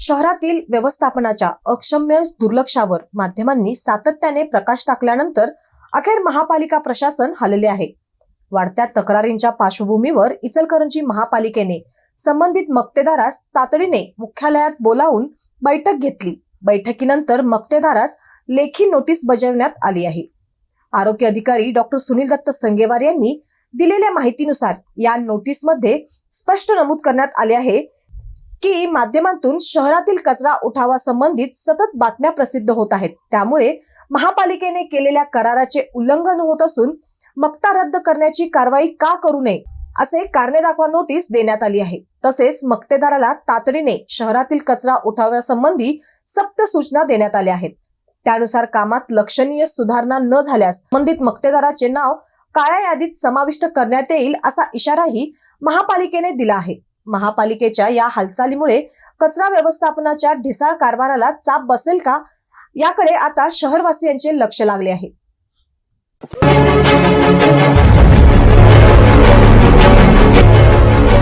शहरातील व्यवस्थापनाच्या अक्षम्य दुर्लक्षावर माध्यमांनी सातत्याने प्रकाश टाकल्यानंतर अखेर महापालिका प्रशासन हलले आहे. वाढत्या तक्रारींच्या पार्श्वभूमीवर इचलकरंजी महापालिकेने संबंधित मक्तेदारास तातडीने मुख्यालयात बोलावून बैठक घेतली. बैठकीनंतर मक्तेदारास लेखी नोटीस बजावण्यात आली आहे. आरोग्य अधिकारी डॉक्टर सुनील दत्त संगेवार यांनी दिलेल्या माहितीनुसार या नोटीसमध्ये स्पष्ट नमूद करण्यात आले आहे की माध्यमांतून शहरातील कचरा उठावा संबंधित सतत बातम्या प्रसिद्ध होत आहेत. त्यामुळे महापालिकेने केलेल्या कराराचे उल्लंघन होत असून मक्ता रद्द करण्याची कारवाई का करू नये असे कारणे दाखवा नोटीस देण्यात आली आहे. तसेच मक्तेदाराला तातडीने शहरातील कचरा उठाव्यासंबंधी सक्त सूचना देण्यात आल्या आहेत. त्यानुसार कामात लक्षणीय सुधारणा न झाल्यास संबंधित मक्तेदाराचे नाव काळ्या यादीत समाविष्ट करण्यात येईल असा इशाराही महापालिकेने दिला आहे. महापालिकेच्या या हालचालीमुळे कचरा व्यवस्थापनाच्या ढिसाळ कारभाराला चाप बसेल का? याकडे आता शहरवासियांचे लक्ष लागले आहे.